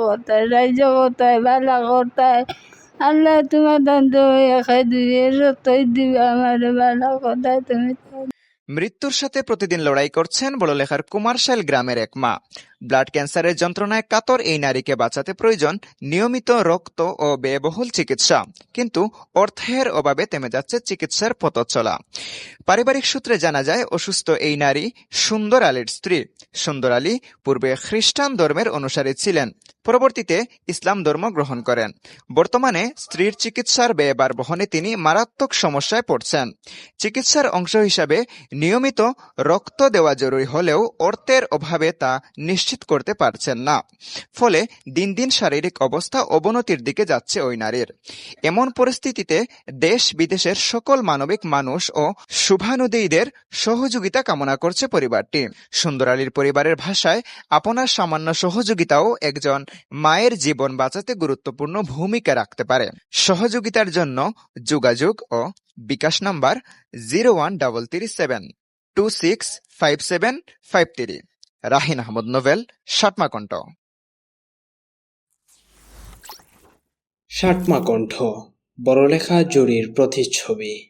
কোথায় রাজ্য কোথায় বেলা কোথায় আল্লাহ তোমার দান তুমি একাই দিবে সত্যই দিবে আমার বেলা কোথায় তুমি মৃত্যুর সাথে প্রতিদিন লড়াই করছেন বড়লেখার কুমারশাইল গ্রামের এক মা। ব্লাড ক্যান্সারের যন্ত্রণায় কাতর এই নারীকে বাঁচাতে প্রয়োজন নিয়মিত রক্ত ও ব্যয়বহুল চিকিৎসা। কিন্তু অর্থের অভাবে থেমে যাচ্ছে চিকিৎসার পথ চলা পারিবারিক সূত্রে জানা যায়, অসুস্থ এই নারী সুন্দর আলীর স্ত্রী। সুন্দর আলী পূর্বে খ্রিস্টান ধর্মের অনুসারী ছিলেন। পরবর্তীতে ইসলাম ধর্ম গ্রহণ করেন। বর্তমানে স্ত্রীর চিকিৎসার ব্যয়বার বহনে তিনি মারাত্মক সমস্যায় পড়ছেন। চিকিৎসার অংশ হিসাবে নিয়মিত রক্ত দেওয়া জরুরি হলেও অর্থের অভাবে তা নিশ্চিত করতে পারছেন না। ফলে দিন দিন শারীরিক অবস্থা অবনতির দিকে যাচ্ছে ওই নারীর। এমন পরিস্থিতিতে দেশ বিদেশের সকল মানবিক মানুষ ও শুভানুদেয়ীদের সহযোগিতা কামনা করছে পরিবারটি। সুন্দর আলীর পরিবারের ভাষায় আপনার সামান্য সহযোগিতাও একজন মায়ের জীবন বাঁচাতে গুরুত্বপূর্ণ ভূমিকা রাখতে পারে। সহযোগিতার জন্য যোগাযোগ ও bKash number zero one double three seven two six five seven five three. Rahin Ahmed novel সাতমা কণ্ঠ। সাতমা কণ্ঠ বড়লেখা জুরির প্রতিচ্ছবি।